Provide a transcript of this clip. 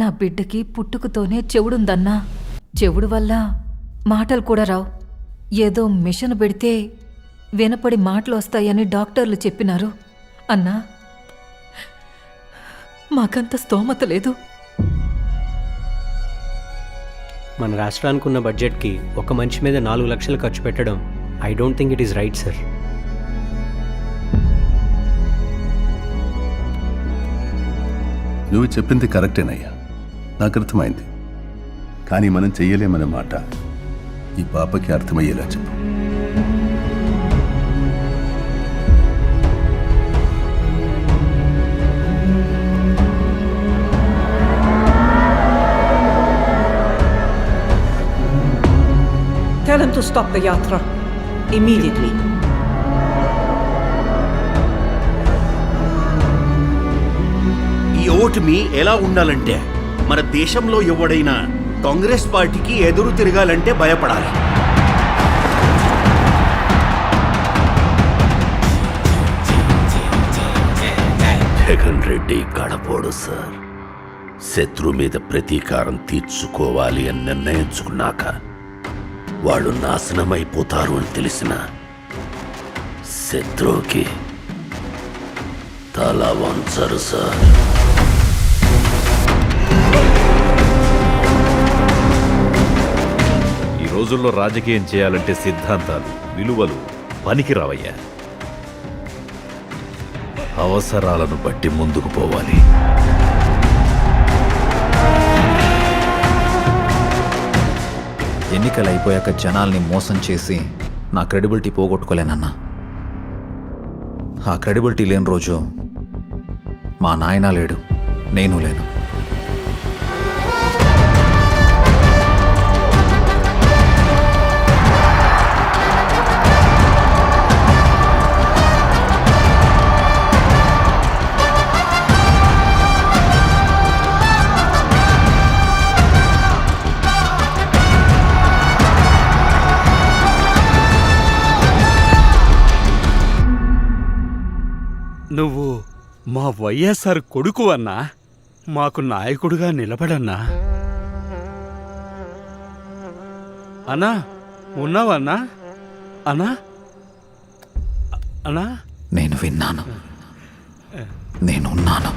నా బిడ్డకి పుట్టుకతోనే చెవుడుందన్నా. చెవుడు వల్ల మాటలు కూడా రావు. ఏదో మిషన్ పెడితే వినపడి మాటలు వస్తాయని డాక్టర్లు చెప్పినారు. అన్నా మాకంత స్తోమత లేదు. మన రాష్ట్రానికి ఉన్న బడ్జెట్కి ఒక మనిషి మీద నాలుగు లక్షలు ఖర్చు పెట్టడం I don't think it is right sir నువ్వు చెప్పింది కరెక్టేనయ్యా. నాకు అర్థమైంది కానీ మనం చెయ్యలేమనే మాట ఈ పాపకి అర్థమయ్యేలా చెప్పు Tell him to stop the yatra. Immediately. ఈ ఓటమి ఎలా ఉండాలంటే మన దేశంలో ఎవడైనా కాంగ్రెస్ పార్టీకి ఎదురు తిరగాలంటే భయపడాలి. జగన్ రెడ్డి గడపోడు సార్. శత్రు మీద ప్రతీకారం తీర్చుకోవాలి అని నిర్ణయించుకున్నాక వాళ్ళు నాశనమైపోతారు అని తెలిసిన శత్రువుకి తల వంచరు సార్. రోజుల్లో రాజకీయం చేయాలంటే సిద్ధాంతాలు విలువలు పనికి రావయ్యా అవసరాలను బట్టి ముందుకు పోవాలి. ఎన్నికలు అయిపోయాక జనాల్ని మోసం చేసి నా క్రెడిబిలిటీ పోగొట్టుకోలేనన్నా. ఆ క్రెడిబిలిటీ లేని రోజు మా నాయన లేడు నేను లేను. నువ్వు మా వైఎస్ఆర్ కొడుకు అన్నా మాకు నాయకుడుగా నిలబడన్నా. అన్నా ఉన్నావన్నా అన్నా? అన్నా? నేను విన్నాను. నేనున్నాను